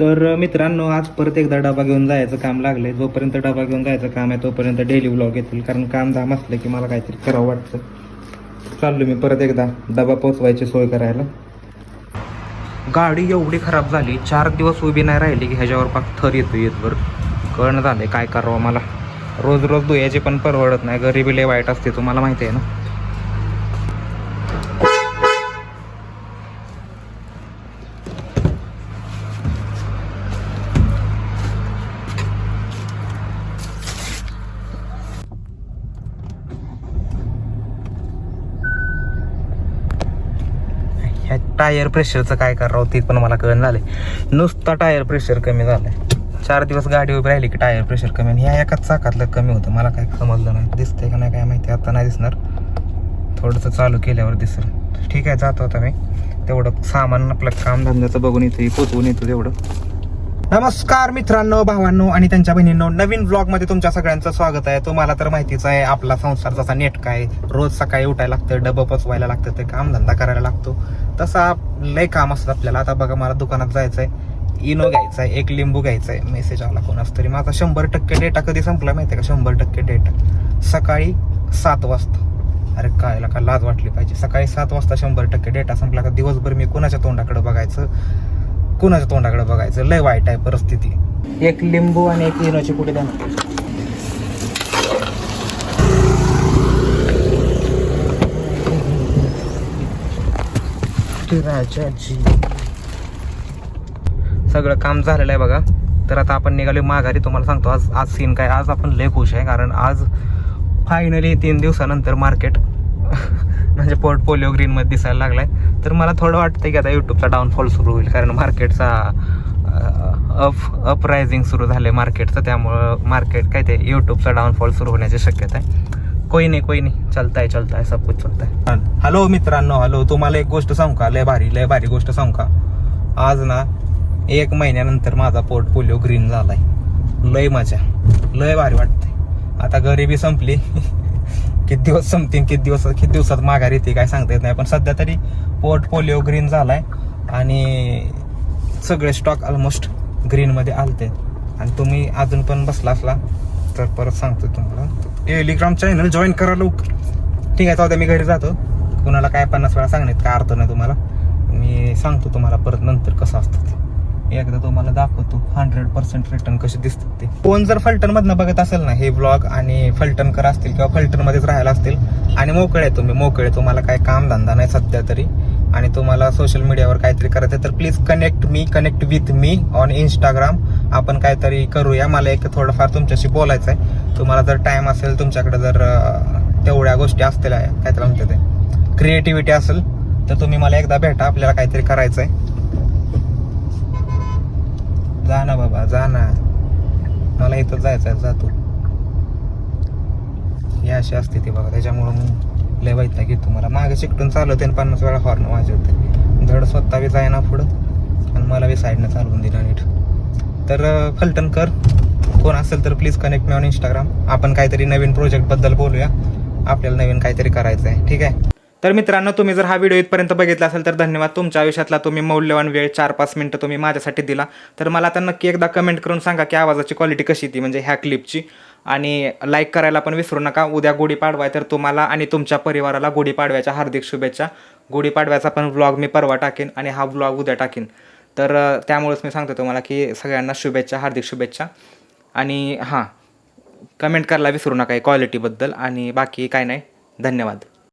तर मित्रांनो आज परत एकदा डबा घेऊन जायचं काम लागले जोपर्यंत डबा घेऊन जायचं काम आहे तोपर्यंत डेली व्लॉग येतील. कारण काम धाम असलं की मला काहीतरी करावं वाटतं. चाललो मी परत एकदा डबा पोचवायची सोय करायला. गाडी एवढी खराब झाली चार दिवस उभी नाही राहिली की ह्याच्यावर पाक थर येतो येतवर. कळणं झालं काय करावं मला. रोज रोज धुयाची पण परवडत नाही. गरिबी लय वाईट असते तुम्हाला माहिती आहे ना. ह्या टायर प्रेशरचं काय करावं ते पण मला कळण झालं नुसता टायर प्रेशर कमी झालं चार दिवस गाडी उभी राहिली की टायर प्रेशर कमी आणि ह्या एकाच चाकातलं कमी होतं. मला काय समजलं नाही. दिसतंय का नाही काय माहिती आता नाही दिसणार. थोडंसं चालू केल्यावर दिसेल. ठीक आहे जातो आता मी. तेवढं सामान आपलं कामधंद्याचं बघून येतो पोचवून येतो तेवढं. नमस्कार मित्रांनो भावांनो आणि त्यांच्या बहिणींनो नवीन ब्लॉगमध्ये तुमच्या सगळ्यांचं स्वागत आहे. तुम्हाला तर माहितीच आहे आपला संसार जसा नेटका आहे रोज सकाळी उठायला लागतं डबं पचवायला लागतं ते काम धंदा करायला लागतो. तसा लय काम असतं आपल्याला. आता बघा मला दुकानात जायचंय इनो घ्यायचा आहे एक लिंबू घ्यायचा आहे मेसेज आला कोणाच तरी. माझा शंभर टक्के डेटा कधी संपला माहिती आहे का? शंभर टक्के डेटा सकाळी सात वाजता. अरे काय का लाज वाटली पाहिजे. सकाळी सात वाजता शंभर टक्के डेटा संपला का? दिवसभर मी कोणाच्या तोंडाकडे बघायचं? कुणाच्या तोंडाकडे बघायचं? लय वाईट आहे परिस्थिती. एक लिंबू आणि एक इनोची पुढे द्या. राजाजी. सगळं काम झालेलं आहे बघा. तर आता आपण निघालो माघारी. तुम्हाला सांगतो आज आज सीन काय? आज आपण लय खुश आहे कारण आज फायनली तीन दिवसानंतर मार्केट म्हणजे पोर्टफोलिओ ग्रीनमध्ये दिसायला लागलाय. तर मला थोडं वाटतं की आता यूट्यूबचा डाऊनफॉल सुरू होईल कारण मार्केटचा अप अपरायझिंग सुरू झालं मार्केटचं त्यामुळं मार्केट काय ते यूट्यूबचा डाऊनफॉल सुरू होण्याची शक्यता आहे. कोई नाही कोई नाही. चलताय चलताय. सब कुछ चलताय. हॅलो मित्रांनो हॅलो तुम्हाला एक गोष्ट सांगू का? लय भारी लय भारी गोष्ट सांगू का? आज ना एक महिन्यानंतर माझा पोर्टफोलिओ ग्रीन झालाय. लय मजा. लय भारी वाटते आता गरिबी संपली. किती दिवस संपतील किती दिवस किती दिवसात माघार येते काय सांगता येत नाही. पण सध्या तरी पोर्टफोलिओ ग्रीन झालाय आणि सगळे स्टॉक ऑलमोस्ट ग्रीनमध्ये आलते. आणि तुम्ही अजून पण बसला असला तर परत सांगतो तुम्हाला. टेलिग्राम चॅनल जॉईन करा लवकर. ठीक आहे तर मी घरी जातो. कुणाला काय पन्नास वेळा सांगण्यात काय अर्थ नाही तुम्हाला. मी सांगतो तुम्हाला परत नंतर कसं असतं ते. एकदा तुम्हाला दाखवतो हंड्रेड पर्सेंट रिटर्न कसे दिसतात ते. कोण जर फलटण मधनं बघत असेल ना हे ब्लॉग आणि फलटणकर असतील किंवा फलटण मध्येच राहायला असतील आणि मोकळे आहे तुम्ही मोकळे तुम्हाला काय काम धंदा नाही सध्या तरी आणि तुम्हाला सोशल मीडियावर काहीतरी करायचं आहे तर please connect me connect with me on Instagram आपण काहीतरी करूया. मला एक थोडंफार तुमच्याशी बोलायचं आहे तुम्हाला जर टाइम असेल तुमच्याकडे जर तेवढ्या गोष्टी असतील काय त्याला म्हणते ते क्रिएटिव्हिटी असेल तर तुम्ही मला एकदा भेटा. आपल्याला काहीतरी करायचं आहे जा ना. मला इथं जायचं आहे जातो हे अशी असते ती बघा त्याच्यामुळं मग लय वाईट घेतो तुम्हाला मागे चिकटून चालवते आणि पन्नास वेळा हॉर्न वाजवते. धड स्वतः बी जायना पुढं. आणि मला बी साईडनं चालवून दिला नीट. तर फलटण कर. कोण असेल तर please connect me on Instagram आपण काहीतरी नवीन प्रोजेक्टबद्दल बोलूया. आपल्याला नवीन काहीतरी करायचं आहे ठीक आहे? तर मित्रांनो तुम्ही जर हा व्हिडिओ इथपर्यंत बघितला असेल तर धन्यवाद. तुमच्या आयुष्यातला तुम्ही मौल्यवान वेळ चार पाच मिनटं तुम्ही माझ्यासाठी दिला. तर मला आता नक्की एकदा कमेंट करून सांगा की आवाजाची क्वालिटी कशी ती म्हणजे ह्या क्लिपची आणि लाईक करायला पण विसरू नका. उद्या गुढीपाडवा आहे तर तुम्हाला आणि तुमच्या परिवाराला गुढीपाडव्याच्या हार्दिक शुभेच्छा. गुढीपाडव्याचा पण व्लॉग मी परवा टाकेन आणि हा व्लॉग उद्या टाकेन. तर त्यामुळेच मी सांगतो तुम्हाला की सगळ्यांना शुभेच्छा हार्दिक शुभेच्छा. आणि हां कमेंट करायला विसरू नका क्वालिटीबद्दल आणि बाकी काय नाही. धन्यवाद.